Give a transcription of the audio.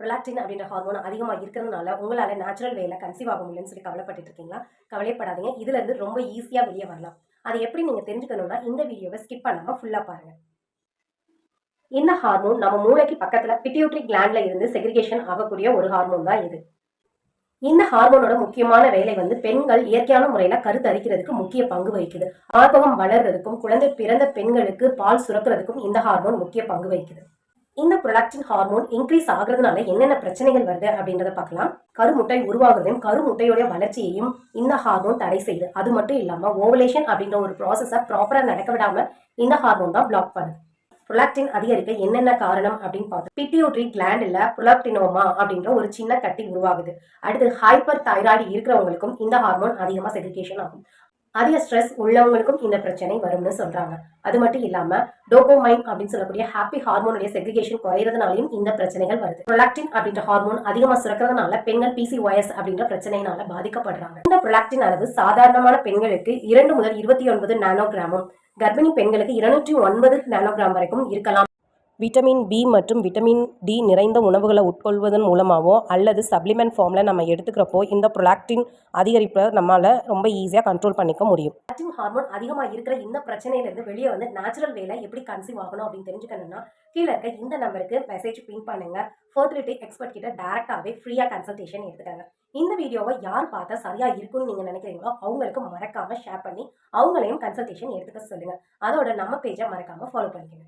Prolactin அப்படின்ற hormone அதிகமாக இருக்கிறதுனால உங்களால் நேச்சுரல் வேல கன்சீவ் ஆக முடியலன்னு சொல்லி கவலைப்பட்டு இருக்கீங்களா கவலைப்படாதீங்க இதுலேருந்து ரொம்ப ஈஸியாக வெளியே வரலாம். அதை எப்படி நீங்கள் தெரிஞ்சுக்கணும்னா இந்த வீடியோவை ஸ்கிப் பண்ணாமல் ஃபுல்லாக பாருங்கள் இந்த ஹார்மோன் நம்ம மூளைக்கு பக்கத்தில் பிட்டியூட்ரி கிளாண்ட்ல இருந்து செக்ரிகேஷன் ஆகக்கூடிய ஒரு ஹார்மோன் தான் இது. இந்த ஹார்மோனோட முக்கியமான வேலை வந்து பெண்கள் இயற்கையான முறையில கருத்தரிக்கிறதுக்கு முக்கிய பங்கு வகிக்குது. ஆர்வம் வளர்றதுக்கும் குழந்தை பிறந்த பெண்களுக்கு பால் சுரக்கிறதுக்கும் இந்த ஹார்மோன் முக்கிய பங்கு வகிக்குது. இந்த ப்ரொலாக்டின் ஹார்மோன் இன்க்ரீஸ் ஆகுறதுனால என்னென்ன பிரச்சனைகள் வருது அப்படின்றத பார்க்கலாம். கருமுட்டை உருவாகுறதையும் கருமுட்டையோட வளர்ச்சியையும் இந்த ஹார்மோன் தடை செய்யுது. அது மட்டும் இல்லாம ஓவலேஷன் அப்படின்ற ஒரு ப்ராசஸை ப்ராப்பரா நடக்க விடாம இந்த ஹார்மோன் தான் பிளாக் பண்ணுது. ப்ரொலாக்டின் அதிகரிக்க என்னென்ன காரணம் அப்படின்னு பார்த்தோம் பிட்டியூட்ரி கிளாண்டில் புலாக்டினோமா அப்படின்ற ஒரு சின்ன கட்டி உருவாகுது. அடுத்து ஹைப்பர் தைராய்டு இருக்கிறவங்களுக்கும் இந்த ஹார்மோன் அதிகமாக செக்ரிகேஷன் ஆகும். அதிக ஸ்ட்ரெஸ் உள்ளவங்களுக்கும் இந்த பிரச்சனை வரும்னு சொல்றாங்க. அது மட்டும் இல்லாம டோபோமைன் அப்படின்னு சொல்லக்கூடிய ஹாப்பி ஹார்மோனுடைய செக்ரிகேஷன் குறையிறதுனாலையும் இந்த பிரச்சனைகள் வருது. ப்ரொலாக்டின் அப்படின்ற ஹார்மோன் அதிகமா சுரக்கிறதுனால பெண்கள் பிசிஒஎஸ் அப்படின்ற பிரச்சனையினால பாதிக்கப்படுறாங்க. இந்த ப்ரொலாக்டின் அளவு சாதாரணமான பெண்களுக்கு இரண்டு முதல் இருபத்தி ஒன்பது நானோகிராமும் கர்ப்பிணி பெண்களுக்கு இருநூற்றி ஒன்பது நானோகிராம் வரைக்கும் இருக்கலாம். விட்டமின் பி மற்றும் விட்டமின் டி நிறைந்த உணவுகளை உட்கொள்வதன் மூலமாகவோ அல்லது சப்ளிமெண்ட் ஃபார்மில் நம்ம எடுத்துக்கிறப்போ இந்த ப்ரொலாக்டின் அதிகரிப்பை நம்மளால் ரொம்ப ஈஸியாக கண்ட்ரோல் பண்ணிக்க முடியும். ப்ரொலாக்டின் ஹார்மோன் அதிகமாக இருக்கிற இந்த பிரச்சனையிலேருந்து வெளியே வந்து நேச்சுரல் வேலை எப்படி கன்சீவ் ஆகணும் அப்படின்னு தெரிஞ்சுக்கணும்னா கீழே இருக்க இந்த நம்பருக்கு மெசேஜ் பின் பண்ணுங்க. ஃபர்டிலிட்டி எக்ஸ்பர்ட் கிட்ட டேரெக்டாகவே ஃப்ரீயாக கன்சல்டேஷன் எடுத்துக்கங்க. இந்த வீடியோவை யார் பார்த்தா சரியா இருக்கும்னு நீங்க நினைக்கிறீங்களோ அவங்களுக்கு மறக்காம ஷேர் பண்ணி அவங்களையும் கன்சல்டேஷன் எடுத்துக்க சொல்லுங்க. அதோட நம்ம பேஜை மறக்காம ஃபாலோ பண்ணிக்கங்க.